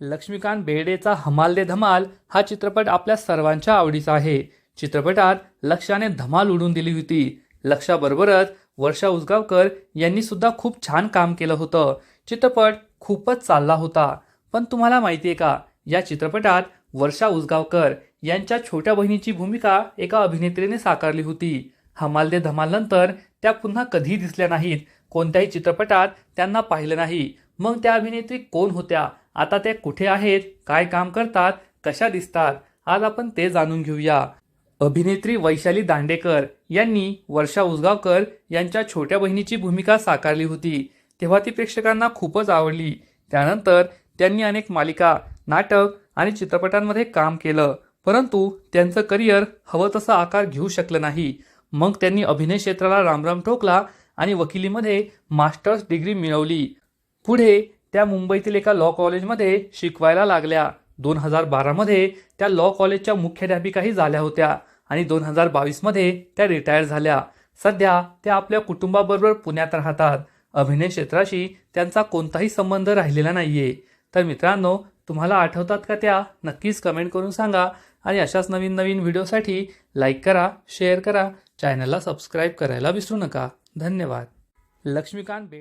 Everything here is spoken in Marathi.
लक्ष्मीकांत बेर्डेचा हमाल दे धमाल हा चित्रपट आपल्या सर्वांच्या आवडीचा आहे. चित्रपटात लक्षाने धमाल उडून दिली होती. लक्षाबरोबरच वर्षा उसगावकर यांनी सुद्धा खूप छान काम केलं होतं. चित्रपट खूपच चालला होता. पण तुम्हाला माहिती आहे का या चित्रपटात वर्षा उसगावकर यांच्या छोट्या बहिणीची भूमिका एका अभिनेत्रीने साकारली होती. हमाल दे धमाल नंतर त्या पुन्हा कधी दिसल्या नाहीत. कोणत्याही चित्रपटात त्यांना पाहिलं नाही. मग त्या अभिनेत्री कोण होत्या? आता त्या कुठे आहेत? काय काम करतात? कशा दिसतात? आज आपण ते जाणून घेऊया. अभिनेत्री वैशाली दांडेकर यांनी वर्षा उसगावकर यांच्या छोट्या बहिणीची भूमिका साकारली होती. तेव्हा ती प्रेक्षकांना खूपच आवडली. त्यानंतर त्यांनी अनेक मालिका नाटक आणि चित्रपटांमध्ये काम केलं. परंतु त्यांचं करिअर हवं तसा आकार घेऊ शकलं नाही. मग त्यांनी अभिनय क्षेत्राला रामराम ठोकला आणि वकिलीमध्ये मास्टर्स डिग्री मिळवली. पुढे त्या मुंबईतील एका लॉ कॉलेजमध्ये शिकवायला लागल्या. दोन हजार बारामध्ये त्या लॉ कॉलेजच्या मुख्याध्यापिकाही झाल्या होत्या आणि दोन हजार बावीसमध्ये त्या रिटायर झाल्या. सध्या त्या आपल्या कुटुंबाबरोबर पुण्यात राहतात. अभिनय क्षेत्राशी त्यांचा कोणताही संबंध राहिलेला नाहीये. तर मित्रांनो तुम्हाला आठवतात का त्या? नक्कीच कमेंट करून सांगा आणि अशाच नवीन नवीन व्हिडिओसाठी लाईक करा शेअर करा. चॅनलला सबस्क्राईब करायला विसरू नका. धन्यवाद. लक्ष्मीकांत बे